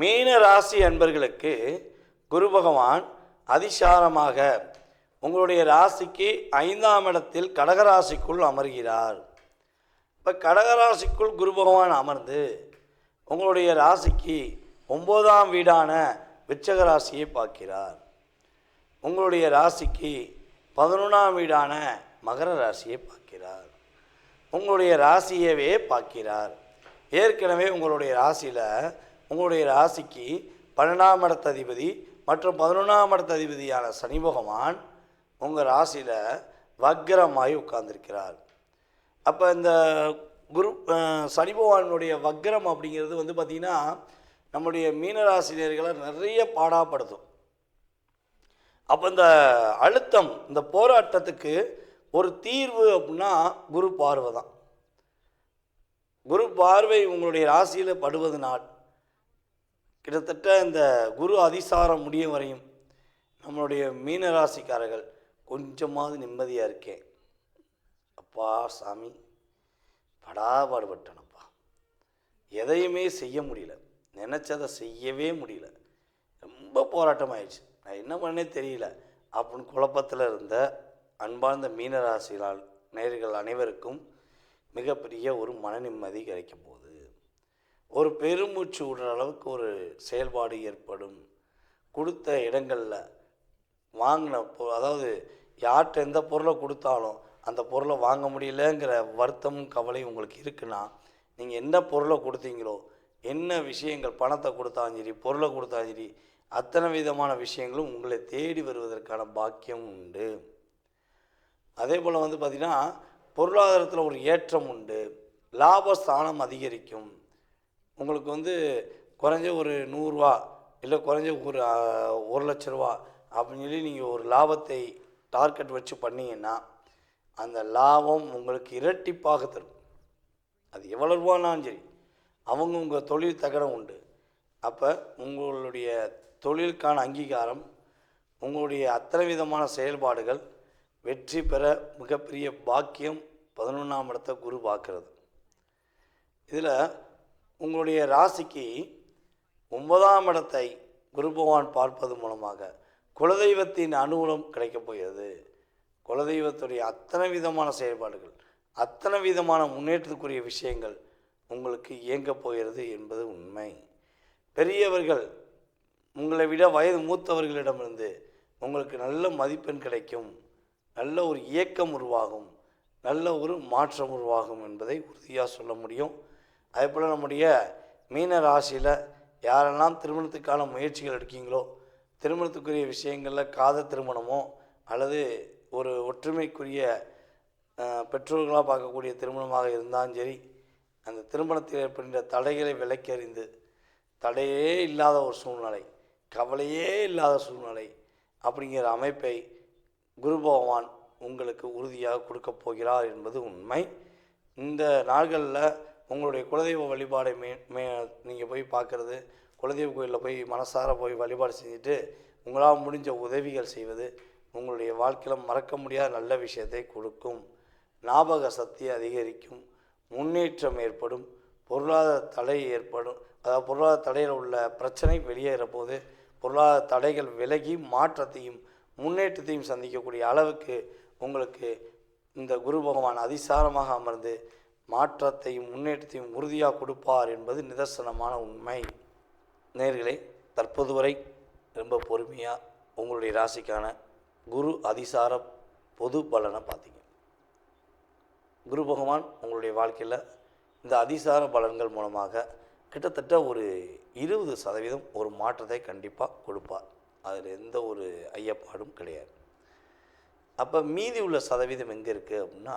மீன ராசி அன்பர்களுக்கு குரு பகவான் அதிசாரமாக உங்களுடைய ராசிக்கு ஐந்தாம் இடத்தில் கடகராசிக்குள் அமர்கிறார். இப்போ கடகராசிக்குள் குரு பகவான் அமர்ந்து உங்களுடைய ராசிக்கு ஒம்போதாம் வீடான விருச்சக ராசியை பார்க்கிறார். உங்களுடைய ராசிக்கு பதினொன்றாம் வீடான மகர ராசியை பார்க்கிறார். உங்களுடைய ராசியவே பார்க்கிறார். ஏற்கனவே உங்களுடைய ராசியில் உங்களுடைய ராசிக்கு பன்னெண்டாம் இடத்த அதிபதி மற்றும் பதினொன்றாம் இடத்த அதிபதியான சனி பகவான் உங்கள் ராசியில் வக்ரமாய் உட்கார்ந்திருக்கிறார். அப்போ இந்த குரு சனி பகவானுடைய வக்ரம் அப்படிங்கிறது வந்து பார்த்திங்கன்னா நம்முடைய மீனராசினியர்களை நிறைய பாடாப்படுத்தும். அப்போ இந்த அழுத்தம் இந்த போராட்டத்துக்கு ஒரு தீர்வு அப்படின்னா குரு பார்வை தான் குரு பார்வை உங்களுடைய ராசியில் படுவது நாள். கிட்டத்தட்ட இந்த குரு அதிசாரம் முடியும் வரையும் நம்மளுடைய மீன ராசிக்காரர்கள் கொஞ்சமாவது நிம்மதியாக இருக்கேன். அப்பா சாமி படாபாடுபட்டனப்பா எதையுமே செய்ய முடியல. நினச்சதை செய்யவே முடியல. ரொம்ப போராட்டமாயிடுச்சு. நான் என்ன பண்ணே தெரியல. அப்படின்னு குழப்பத்தில் இருந்த அன்பார்ந்த மீனராசிகளால் நேயர்கள் அனைவருக்கும் மிகப்பெரிய ஒரு மன நிம்மதி கிடைக்க போகுது. ஒரு பெருமூச்சு விடுற அளவுக்கு ஒரு செயல்பாடு ஏற்படும். கொடுத்த இடங்களில் வாங்கின பொ அதாவது யார்கிட்ட எந்த பொருளை கொடுத்தாலும் அந்த பொருளை வாங்க முடியலங்கிற வருத்தமும் கவலையும் உங்களுக்கு இருக்குன்னா நீங்கள் என்ன பொருளை கொடுத்தீங்களோ என்ன விஷயங்கள் பணத்தை கொடுத்தாலும் சரி பொருளை கொடுத்தாலும் சரி அத்தனை விதமான விஷயங்களும் உங்களை தேடி வருவதற்கான பாக்கியம் உண்டு. அதே போல் வந்து பார்த்திங்கன்னா பொருளாதாரத்தில் ஒரு ஏற்றம் உண்டு. லாபஸ்தானம் அதிகரிக்கும். உங்களுக்கு வந்து குறைஞ்ச ஒரு நூறுரூவா இல்லை குறைஞ்ச ஒரு ஒரு லட்ச ரூபா அப்படின்னு சொல்லி நீங்கள் ஒரு லாபத்தை டார்கெட் வச்சு பண்ணீங்கன்னா அந்த லாபம் உங்களுக்கு இரட்டிப்பாக தரும். அது எவ்வளோ ரூபானாலும் சரி. அவங்க உங்கள் தொழில் தகரம் உண்டு. அப்போ உங்களுடைய தொழிலுக்கான அங்கீகாரம் உங்களுடைய அத்தனை விதமான செயல்பாடுகள் வெற்றி பெற மிகப்பெரிய பாக்கியம் பதினொன்றாம் இடத்தை குரு பார்க்கறது. இதில் உங்களுடைய ராசிக்கு ஒன்பதாம் இடத்தை குரு பகவான் பார்ப்பது மூலமாக குலதெய்வத்தின் அனுகூலம் கிடைக்கப் போகிறது. குலதெய்வத்துடைய அத்தனை விதமான செயல்பாடுகள் அத்தனை விதமான முன்னேற்றத்துக்குரிய விஷயங்கள் உங்களுக்கு இயங்கப் போகிறது என்பது உண்மை. பெரியவர்கள் உங்களை விட வயது மூத்தவர்களிடமிருந்து உங்களுக்கு நல்ல மதிப்பெண் கிடைக்கும் நல்ல ஒரு இயக்கம் உருவாகும் நல்ல ஒரு மாற்றம் உருவாகும் என்பதை உறுதியாக சொல்ல முடியும். அதே போல் நம்முடைய மீன ராசியில் யாரெல்லாம் திருமணத்துக்கான முயற்சிகள் எடுக்கீங்களோ திருமணத்துக்குரிய விஷயங்களில் காத திருமணமோ அல்லது ஒரு ஒற்றுமைக்குரிய பெற்றோர்களாக பார்க்கக்கூடிய திருமணமாக இருந்தாலும் சரி அந்த திருமணத்தில் ஏற்படுகின்ற தடைகளை விலக்கறிந்து தடையே இல்லாத ஒரு சூழ்நிலை கவலையே இல்லாத சூழ்நிலை அப்படிங்கிற அமைப்பை குரு பகவான் உங்களுக்கு உறுதியாக கொடுக்கப் போகிறார் என்பது உண்மை. இந்த நாள்களில் உங்களுடைய குலதெய்வ வழிபாடை மே மே நீங்கள் போய் பார்க்குறது குலதெய்வ கோயிலில் போய் மனசார போய் வழிபாடு செஞ்சுட்டு உங்களால் முடிஞ்ச உதவிகள் செய்வது உங்களுடைய வாழ்க்கையில் மறக்க முடியாத நல்ல விஷயத்தை கொடுக்கும். ஞாபக சக்தி அதிகரிக்கும். முன்னேற்றம் ஏற்படும். பொருளாதார தடை ஏற்படும். அதாவது பொருளாதார தடையில் உள்ள பிரச்சனை வெளியேற போது பொருளாதார தடைகள் விலகி மாற்றத்தையும் முன்னேற்றத்தையும் சந்திக்கக்கூடிய அளவுக்கு உங்களுக்கு இந்த குரு பகவான் அதிசாரமாக அமர்ந்து மாற்றத்தையும் முன்னேற்றத்தையும் உறுதியாக கொடுப்பார் என்பது நிதர்சனமான உண்மை. நேர்களே தற்போது வரை ரொம்ப பொறுமையாக உங்களுடைய ராசிக்கான குரு அதிசார பொது பலனை பார்த்தீங்க. குரு பகவான் உங்களுடைய வாழ்க்கையில் இந்த அதிசார பலன்கள் மூலமாக கிட்டத்தட்ட ஒரு இருபது சதவீதம் ஒரு மாற்றத்தை கண்டிப்பாக கொடுப்பார். அதில் எந்த ஒரு ஐயப்பாடும் கிடையாது. அப்போ மீதி உள்ள சதவீதம் எங்கே இருக்குது அப்படின்னா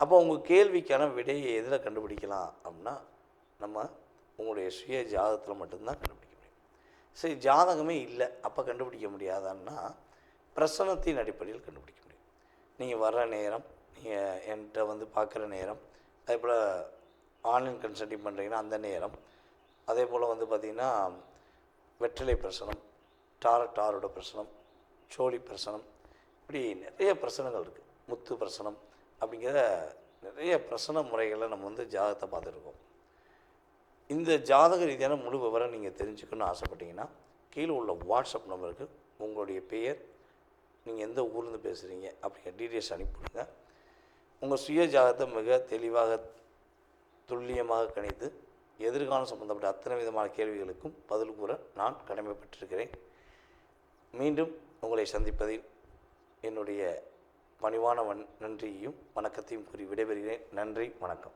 அப்போ உங்கள் கேள்விக்கான விடையை எதில் கண்டுபிடிக்கலாம் அப்படின்னா நம்ம உங்களுடைய சுய ஜாதகத்தில் மட்டும்தான் கண்டுபிடிக்க முடியும். சரி ஜாதகமே இல்லை அப்போ கண்டுபிடிக்க முடியாதான்னா பிரசனத்தின் அடிப்படையில் கண்டுபிடிக்க முடியும். நீங்கள் வர்ற நேரம் நீங்கள் என்கிட்ட வந்து பார்க்குற நேரம் அதே போல் ஆன்லைன் கன்சல்டிங் பண்ணுறீங்கன்னா அந்த நேரம். அதே போல் வந்து பார்த்திங்கன்னா வெற்றிலை பிரசனம் டாரட் டாரோட பிரசனம் சோழி பிரசனம் இப்படி நிறைய பிரசனங்கள் இருக்குது முத்து பிரசனம் அப்படிங்கிற நிறைய பிரசன முறைகளை நம்ம வந்து ஜாதகத்தை பார்த்துருக்கோம் இந்த ஜாதக ரீதியான முழு விவரம் நீங்கள் தெரிஞ்சுக்கணும்னு ஆசைப்பட்டீங்கன்னா கீழே உள்ள வாட்ஸ்அப் நம்பருக்கு உங்களுடைய பெயர் நீங்கள் எந்த ஊர்லேருந்து பேசுகிறீங்க அப்படிங்கிற டீட்டெயில்ஸ் அனுப்பிவிடுங்க. உங்கள் சுய ஜாதகத்தை மிக தெளிவாக துல்லியமாக கணித்து எதிர்காலம் சம்பந்தப்பட்ட அத்தனை விதமான கேள்விகளுக்கும் பதில் கூற நான் கடமைப்பட்டிருக்கிறேன். மீண்டும் உங்களை சந்திப்பதில் என்னுடைய பணிவான வன் நன்றியையும் வணக்கத்தையும் கூறி விடைபெறுகிறேன். நன்றி வணக்கம்.